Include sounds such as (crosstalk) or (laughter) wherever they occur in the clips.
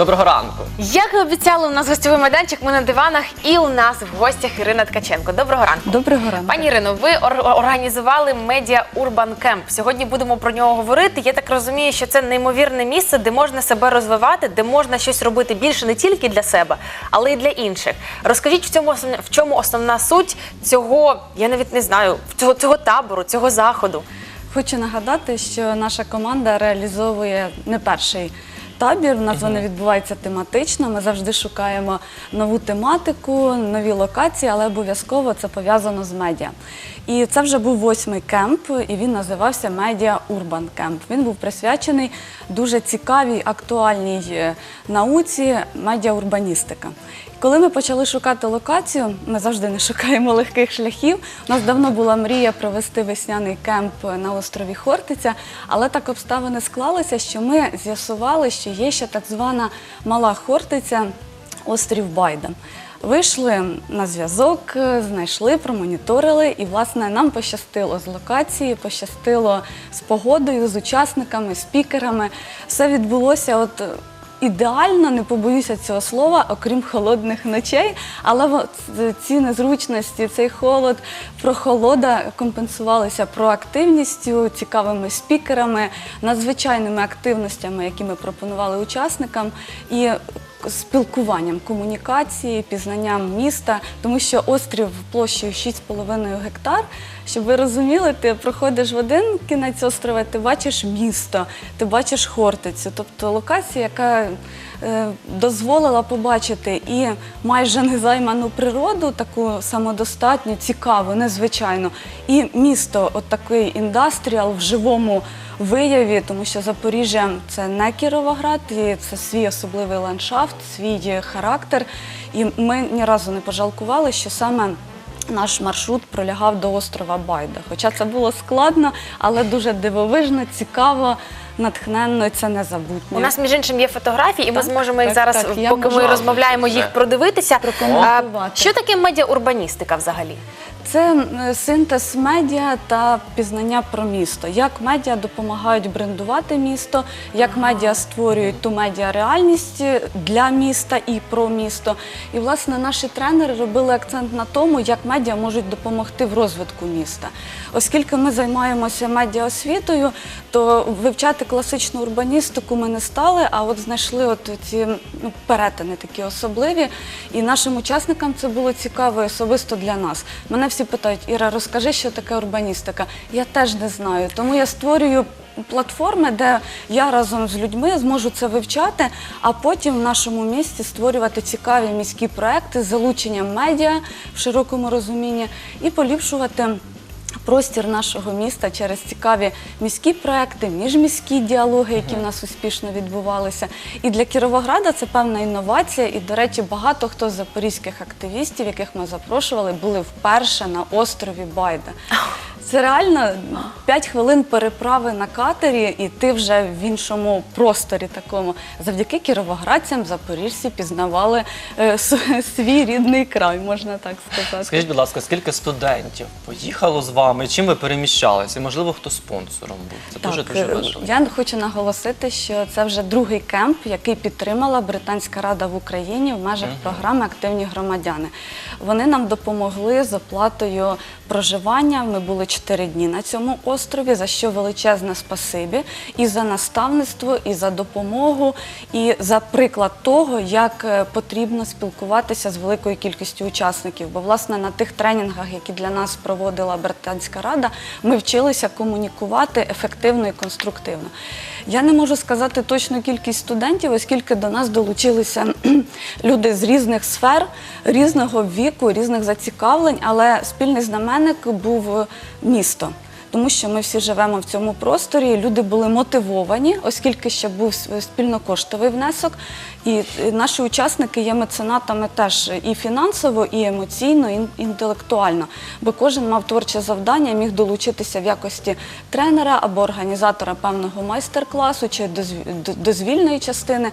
Доброго ранку. Як і обіцяли, у нас гостєвий майданчик. Ми на диванах, і у нас в гостях Ірина Ткаченко. Доброго ранку. Доброго ранку. Пані Ірино, ви ор- організували медіа Урбан Кемп. Сьогодні будемо про нього говорити. Я так розумію, що це неймовірне місце, де можна себе розвивати, де можна щось робити більше не тільки для себе, але й для інших. Розкажіть, в цьому основ- в чому основна суть цього, я навіть не знаю, цього, цього табору, цього заходу. Хочу нагадати, що наша команда реалізовує не перший табір. У нас вони відбуваються тематично. Ми завжди шукаємо нову тематику, нові локації, але обов'язково це пов'язано з медіа. І це вже був восьмий кемп, і він називався Медіа Урбан Кемп. Він був присвячений дуже цікавій, актуальній е, науці медіаурбаністика. Коли ми почали шукати локацію, ми завжди не шукаємо легких шляхів. У нас давно була мрія провести весняний кемп на острові Хортиця, але так обставини склалися, що ми з'ясували, що є ще так звана мала Хортиця, острів Байда. Вийшли на зв'язок, знайшли, промоніторили, і власне нам пощастило з локації, пощастило з погодою, з учасниками, спікерами. Все відбулося от. Ідеально, не побоюся цього слова, окрім холодних ночей, але ці незручності, цей холод, прохолода компенсувалися проактивністю, цікавими спікерами, надзвичайними активностями, які ми пропонували учасникам, і спілкуванням, комунікації, пізнанням міста, тому що острів площею 6,5 гектар. Щоб ви розуміли, ти проходиш в один кінець острова, ти бачиш місто, ти бачиш Хортицю, тобто локація, яка е, дозволила побачити і майже незайману природу, таку самодостатню, цікаву, незвичайну, і місто, от такий індастріал в живому вияві, тому що Запоріжжя це не Кіровоград, і це свій особливий ландшафт, свій характер. І ми ні разу не пожалкували, що саме. Наш маршрут пролягав до острова Байда. Хоча це було складно, але дуже дивовижно, цікаво, натхненно і це незабутнє. У нас між іншим є фотографії, і ми Так, зможемо їх так, зараз, так, я поки ми можу. розмовляємо, їх продивитися. Прокоментувати. А, Що таке медіаурбаністика взагалі? Це е, синтез медіа та пізнання про місто. Як медіа допомагають брендувати місто, як медіа створюють ту медіа-реальність для міста і про місто. І власне наші тренери робили акцент на тому, як медіа можуть допомогти в розвитку міста. Оскільки ми займаємося медіаосвітою, то вивчати класичну урбаністику ми не стали, а от знайшли от ці ну, перетини такі особливі. І нашим учасникам це було цікаво особисто для нас. Мене всі питають, Іра, розкажи, що таке урбаністика. Я теж не знаю. Тому я створюю платформи, де я разом з людьми зможу це вивчати, а потім в нашому місті створювати цікаві міські проекти з залученням медіа в широкому розумінні і поліпшувати. Простір нашого міста через цікаві міські проекти, міжміські діалоги, які в нас успішно відбувалися. І для Кіровограда це певна інновація. І, до речі, багато хто з запорізьких активістів, яких ми запрошували, були вперше на острові Байда. Це реально 5 хвилин переправи на катері, і ти вже в іншому просторі такому. Завдяки кіровоградцям запоріжці пізнавали е, с- свій рідний край, можна так сказати. Скажіть, будь ласка, скільки студентів поїхало з вами? Чим ви переміщалися? І, можливо, хто спонсором був? Це дуже дуже е, важливо. я хочу наголосити, що це вже другий кемп, який підтримала Британська рада в Україні в межах програми Активні громадяни. Вони нам допомогли з оплатою проживання. Ми були чотири дні на цьому острові, за що величезне спасибі і за наставництво, і за допомогу, і за приклад того, як е, потрібно спілкуватися з великою кількістю учасників. Бо, власне, на тих тренінгах, які для нас проводила Британська рада, ми вчилися комунікувати ефективно і конструктивно. Я не можу сказати точну кількість студентів, оскільки до нас долучилися (clears throat) люди з різних сфер, різного віку, різних зацікавлень, але спільний знаменник був місто. Тому що ми всі живемо в цьому просторі. Люди були мотивовані, оскільки ще був спільнокоштовий внесок. І е, наші учасники є меценатами теж і фінансово, і емоційно, і інтелектуально. Бо кожен мав творче завдання, міг долучитися в якості тренера або організатора певного майстер-класу чи дозвільної частини.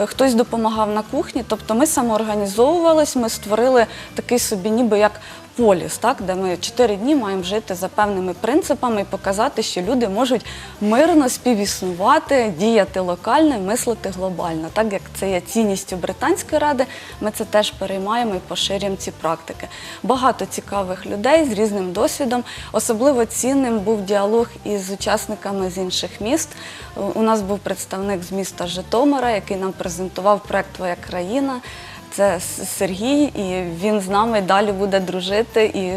Е, Хтось допомагав на кухні, тобто ми самоорганізовувались, ми створили такий собі, ніби як поліс, так, де ми чотири дні маємо жити за певними принципами і показати, що люди можуть мирно співіснувати, діяти локально, і мислити глобально. Так як це є цінністю Британської ради, ми це теж переймаємо і поширюємо ці практики. Багато цікавих людей з різним досвідом. Особливо цінним був діалог із учасниками з інших міст. У нас був представник з міста Житомира, який нам презентував проект Твоя країна. Це Сергій, і він з нами далі буде дружити. І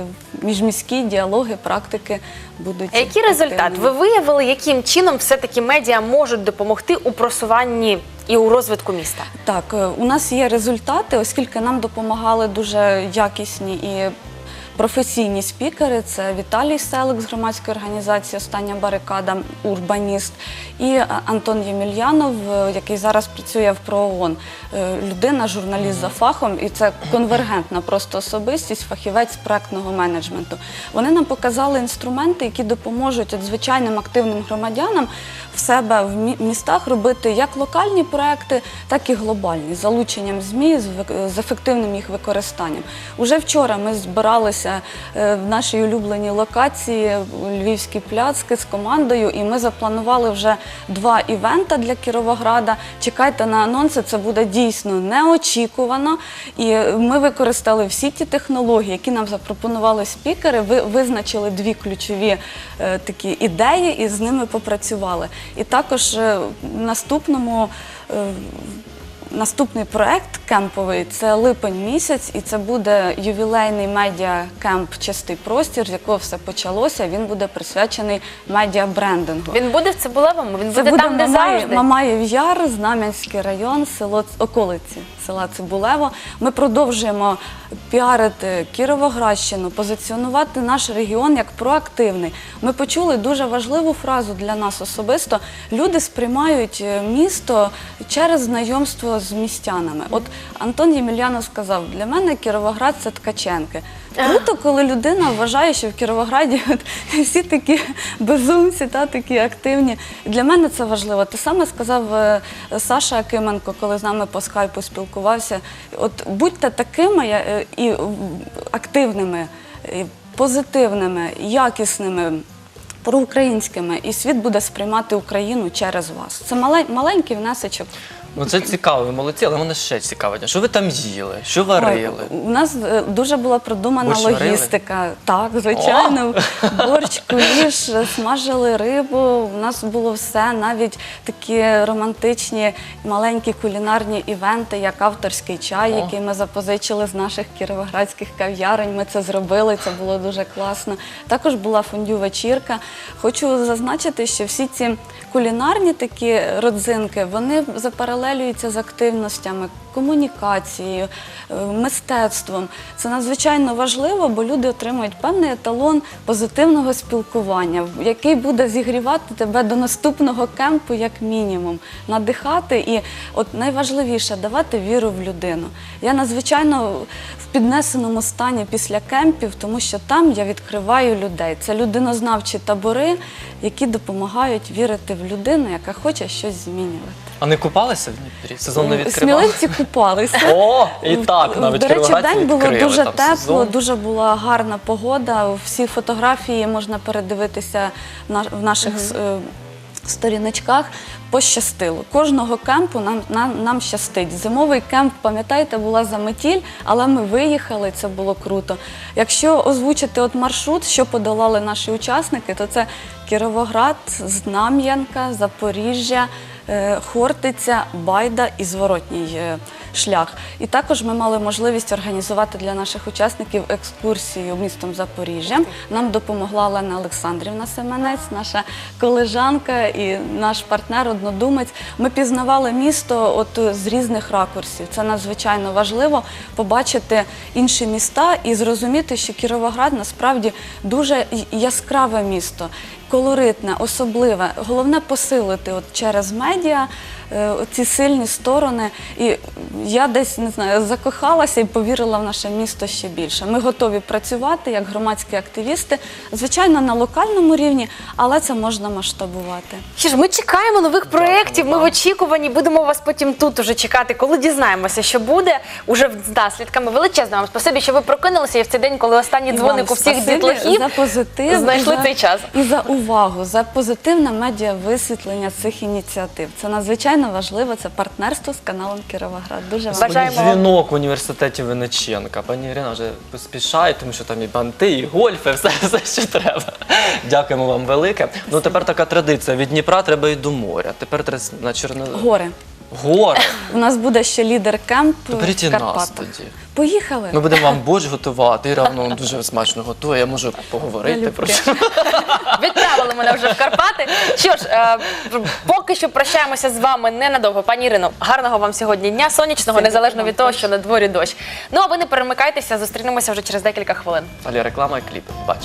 міжміські діалоги, практики будуть. А який результат? Ви виявили, яким чином все-таки медіа можуть допомогти у просуванні і у розвитку міста? Так, е, у нас є результати, оскільки нам допомагали дуже якісні і професійні спікери. Це Віталій Селик з громадської організації Остання барикада, урбаніст, і е, Антон Ємельянов, е, який зараз працює в ПРООН. Е, Людина, журналіст за фахом, і це конвергентна просто особистість, фахівець проектного менеджменту. Вони нам показали інструменти, які допоможуть звичайним активним громадянам в себе в містах робити як локальні проекти, так і глобальні з залученням ЗМІ, з ефективним їх використанням. Уже вчора ми збиралися е, в нашій улюбленій локації у Львівській пляцки з командою, і ми запланували вже два івента для Кіровограда. Чекайте на анонси, це буде дійсно неочікувано. І ми використали всі ті технології, які нам запропонували спікери. Ви визначили дві ключові е, такі ідеї і з ними попрацювали. І також е, в наступному. е, Наступний проект кемповий це липень місяць, і це буде ювілейний медіа кемп Чистий простір, з якого все почалося. Він буде присвячений медіа брендингу. Він буде в Цибулевому? Він Це буде, там, де Мамаєв, завжди? Мамаєв Яр, Знам'янський район, село околиці села Цибулево. Ми продовжуємо піарити Кіровоградщину, позиціонувати наш регіон як проактивний. Ми почули дуже важливу фразу для нас особисто. Люди сприймають е, місто через знайомство з містянами. От Антон Ємельянов сказав: для мене Кіровоград це Ткаченки. Круто, коли людина вважає, що в Кіровограді от, (laughs) всі такі безумці, та, такі активні. Для мене це важливо. Те саме сказав е, Саша Акименко, коли з нами по скайпу спілкувався. От будьте такими е, і активними, і позитивними, якісними. Проукраїнськими, і світ буде сприймати Україну через вас. Це мале- маленький внесочок. Ну це цікаво, ви молодці, але мене ще цікавить. Що ви там їли? Що варили? У нас е, дуже була продумана Борщ варили? логістика. Так, звичайно, (laughs) борщ, куліш, смажили рибу. У нас було все, навіть такі романтичні маленькі кулінарні івенти, як авторський чай, О. який ми запозичили з наших кіровоградських кав'ярень. Ми це зробили, це було дуже класно. Також була фондю-вечірка. Хочу зазначити, що всі ці кулінарні такі родзинки, вони запаралелюються з активностями, комунікацією, е, мистецтвом. Це надзвичайно важливо, бо люди отримують певний еталон позитивного спілкування, який буде зігрівати тебе до наступного кемпу, як мінімум, надихати і, от найважливіше, давати віру в людину. Я надзвичайно в піднесеному стані після кемпів, тому що там я відкриваю людей. Це людинознавчі табори, які допомагають вірити в людину, яка хоче щось змінювати. А не купалися в Дніпрі? Сезон не відкривав? Сміливці купалися. О, і так навіть До речі, день було відкрили дуже там тепло, сезон. дуже була гарна погода. Всі фотографії можна передивитися в наш- в наших е, сторіночках. Пощастило. Кожного кемпу нам, нам, нам щастить. Зимовий кемп, пам'ятаєте, була заметіль, але ми виїхали, це було круто. Якщо озвучити от маршрут, що подолали наші учасники, то це Кіровоград, Знам'янка, Запоріжжя, Хортиця, Байда і зворотній е, шлях. І також ми мали можливість організувати для наших учасників екскурсію містом Запоріжжя. Нам допомогла Олена Олександрівна Семенець, наша колежанка і наш партнер, однодумець. Ми пізнавали місто от з різних ракурсів. Це надзвичайно важливо побачити інші міста і зрозуміти, що Кіровоград насправді дуже яскраве місто колоритне, особливе. Головне посилити от через медіа е, ці сильні сторони. І я десь не знаю, закохалася і повірила в наше місто ще більше. Ми готові працювати як громадські активісти, звичайно, на локальному рівні, але це можна масштабувати. Що ж, ми чекаємо нових проєктів, ми в очікуванні, будемо вас потім тут уже чекати, коли дізнаємося, що буде уже з наслідками. Величезно вам спасибі, що ви прокинулися і в цей день, коли останній дзвоник у всіх дітлахів за позитив знайшли і за, цей час. і за увагу, за позитивне медіа висвітлення цих ініціатив. Це надзвичайно важливо. Це партнерство з каналом Кіровоград. Дуже вам Бажаємо вам- Дзвінок в університеті Винниченка. Пані Ірина вже поспішає, тому що там і банти, і гольфи, все, (laughs) все що треба. Дякуємо вам велике. Ну тепер така традиція. Від Дніпра треба і до моря. Тепер треба на Чорно... гори. Гори. У нас буде ще лідер кемп То беріть і в нас Карпатах. тоді. Поїхали. Ми будемо вам борщ готувати. Ну, дуже смачно готує. Я можу поговорити Залюбки. про (laughs) що. Мене вже в Карпати. Що ж, е, поки що прощаємося з вами ненадовго. Пані Ірино, гарного вам сьогодні дня, сонячного, незалежно від того, що на дворі дощ. Ну а ви не перемикайтеся, зустрінемося вже через декілька хвилин. Але реклама і кліп. Бач.